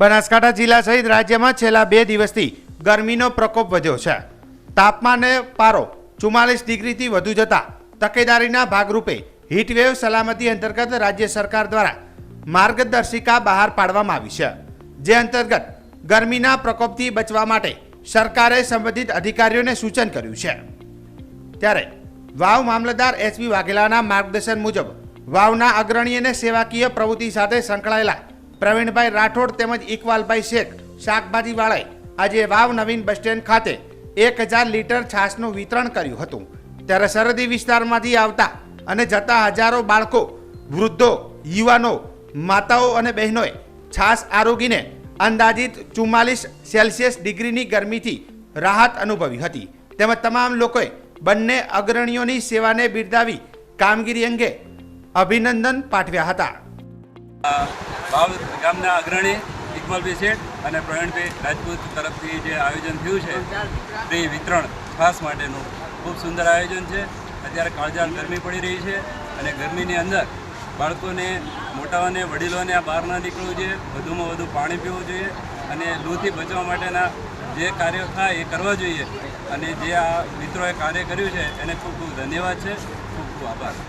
બનાસકાંઠા જિલ્લા સહિત રાજ્યમાં છેલ્લા બે દિવસથી ગરમીનો પ્રકોપ વધ્યો છે. તાપમાને પારો ચુમ્માલીસ ડિગ્રીથી વધુ જતા તકેદારીના ભાગરૂપે હીટવેવ સલામતી અંતર્ગત રાજ્ય સરકાર દ્વારા માર્ગદર્શિકા બહાર પાડવામાં આવી છે. જે અંતર્ગત ગરમીના પ્રકોપથી બચવા માટે સરકારે સંબંધિત અધિકારીઓને સૂચન કર્યું છે. ત્યારે વાવ મામલતદાર એસપી વાઘેલાના માર્ગદર્શન મુજબ વાવના અગ્રણી અને સેવાકીય પ્રવૃત્તિ સાથે સંકળાયેલા પ્રવીણભાઈ રાઠોડ તેમજ ઇકબાલભાઈ શેખ શાકભાજીવાળાએ આજે વાવ નવીન બસ સ્ટેન્ડ ખાતે એક હજાર લીટર છાશનું વિતરણ કર્યું હતું. ત્યારે સરહદી વિસ્તારમાંથી આવતા અને જતા હજારો બાળકો, વૃદ્ધો, યુવાનો, માતાઓ અને બહેનોએ છાશ આરોગીને અંદાજિત ચુમ્માલીસ સેલ્સિયસ ડિગ્રીની ગરમીથી રાહત અનુભવી હતી. તેમજ તમામ લોકોએ બંને અગ્રણીઓની સેવાને બિરદાવી કામગીરી અંગે અભિનંદન પાઠવ્યા હતા. વાવ ગામના અગ્રણી ઇકબાલભાઈ શેઠ અને પ્રવીણભાઈ રાજપૂત તરફથી જે આયોજન થયું છે, તે વિતરણ ખાસ માટેનું ખૂબ સુંદર આયોજન છે. અત્યારે કાળજાળ ગરમી પડી રહી છે અને ગરમીની અંદર બાળકોને, મોટાઓને, વડીલોને આ બહાર ના નીકળવું જોઈએ, વધુમાં વધુ પાણી પીવું જોઈએ અને લૂથી બચવા માટેના જે કાર્યો થાય એ કરવા જોઈએ. અને જે આ મિત્રોએ કાર્ય કર્યું છે, એને ખૂબ ખૂબ ધન્યવાદ છે. ખૂબ ખૂબ આભાર.